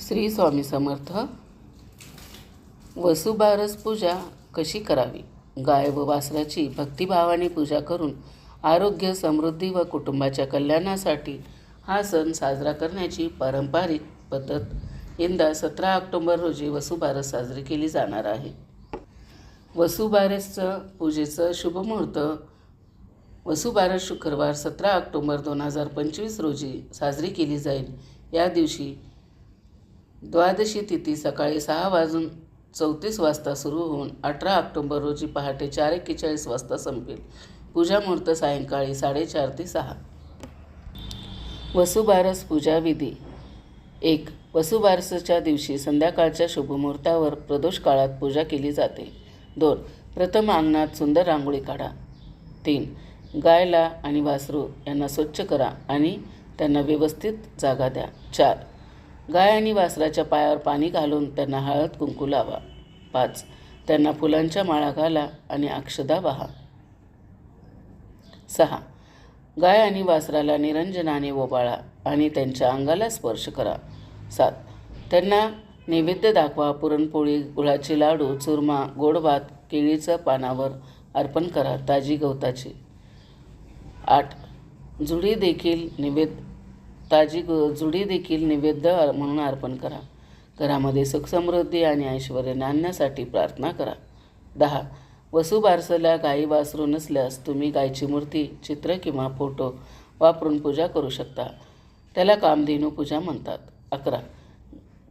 श्री स्वामी समर्थ. वसुबारस पूजा कशी करावी? गाय व वासराची भक्तिभावाने पूजा करून आरोग्य समृद्धी व कुटुंबाच्या कल्याणासाठी हा सण साजरा करण्याची पारंपरिक पद्धत यंदा सतरा ऑक्टोंबर रोजी वसुबारस साजरी केली जाणार आहे. वसुबारसचं पूजेचं शुभमुहूर्त वसुबारस शुक्रवार सतरा ऑक्टोंबर दोन हजार पंचवीस रोजी साजरी केली जाईल. या दिवशी द्वादशी तिथी सकाळी सहा वाजून चौतीस वाजता सुरू होऊन अठरा ऑक्टोंबर रोजी पहाटे चार एक्केचाळीस वाजता संपेल. पूजा मुहूर्त सायंकाळी साडेचार ते सहा. वसुबारस पूजा विधी. एक वसुबारसच्या दिवशी संध्याकाळच्या शुभमुहूर्तावर प्रदोष काळात पूजा केली जाते. दोन प्रथम अंगणात सुंदर रांगोळी काढा. तीन गायला आणि वासरू यांना स्वच्छ करा आणि त्यांना व्यवस्थित जागा द्या. चार गाय आणि वासराच्या पायावर पाणी घालून त्यांना हळद कुंकू लावा. पाच. त्यांना फुलांच्या माळा घाला आणि अक्षदा वाहा. सहा. गाय आणि वासराला निरंजनाने ओबाळा आणि त्यांच्या अंगाला स्पर्श करा. सात. त्यांना नैवेद्य दाखवा पुरणपोळी गुळाचे लाडू चुरमा गोड भात केळीचं पानावर अर्पण करा ताजी गवताची. आठ. जुडी देखील निवेद ताजी जुडी देखील नैवेद्य म्हणून अर्पण करा. घरामध्ये सुखसमृद्धी आणि ऐश्वर्य आणण्यासाठी प्रार्थना करा. दहा वसुबारसला गाई वासरू नसल्यास तुम्ही गायची मूर्ती चित्र किंवा फोटो वापरून पूजा करू शकता. त्याला कामधेनू पूजा म्हणतात. अकरा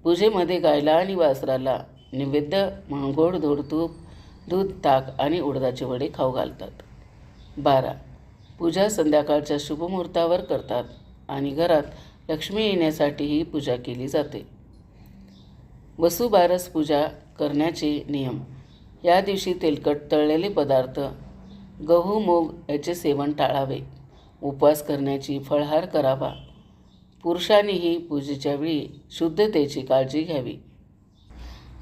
पूजेमध्ये गायला आणि वासराला नैवेद्य म्हणून गोड धोड तूप दूध ताक आणि उडदाचे वडे खाऊ घालतात. बारा पूजा संध्याकाळच्या शुभमुहूर्तावर करतात. आणि घरात लक्ष्मी येण्यासाठीही पूजा केली जाते. वसुबारस पूजा करण्याचे नियम. या दिवशी तेलकट तळलेले पदार्थ गहू मूग याचे सेवन टाळावे. उपवास करण्याची फळहार करावा. पुरुषांनीही पूजेच्या वेळी शुद्धतेची काळजी घ्यावी.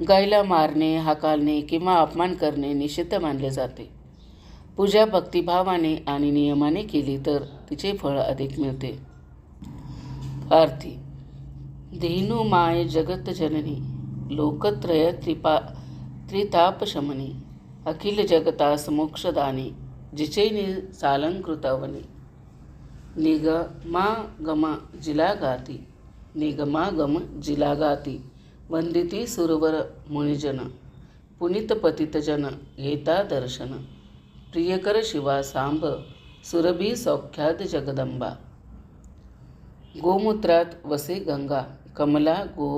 गायला मारणे हाकालणे किंवा अपमान करणे निषिद्ध मानले जाते. पूजा भक्तिभावाने आणि नियमाने केली तर तिचे फळ अधिक मिळते. आरती देनुमाय माय जगत जननी लोकत्रय त्रिपा त्रितापशमनी अखिल जगतास मोक्षदानी जिचैनी सालंकृतवनी निगमा गम जिला गाती निगमा गम जिला गाती वंदिती सुरवर मुनिजन पुनित पतितजन घेता दर्शन प्रियकर शिवा सांब सुरभी सौख्याद जगदंबा गोमूत्रात वसे गंगा कमला गो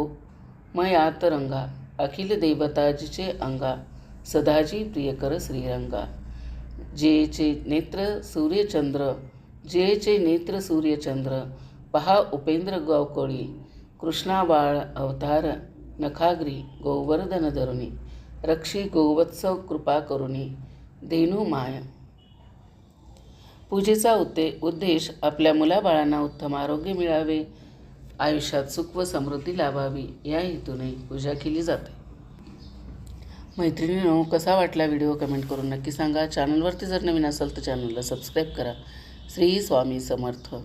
मयात रंगा अखिल देवताजीचे अंगा सदाजी प्रियकर श्रीरंगा. जेचे नेत्र सूर्यचंद्र जेचे नेत्र सूर्यचंद्र पहा उपेंद्र गौकोळी कृष्णाबाळ अवतार नखाग्री गोवर्धन धरुणी रक्षी गोवत्सव कृपा करुणी धेनू माय पूजेचा उद्दे उद्देश आपल्या मुलाबाळांना उत्तम आरोग्य मिळावे आयुष्यात सुख व समृद्धी लाभावी या हेतूने पूजा केली जाते. मैत्रिणींनो कसा वाटला व्हिडिओ कमेंट करून नक्की सांगा. चॅनलवरती जर नवीन असाल तर चॅनलला सबस्क्राईब करा. श्री स्वामी समर्थ.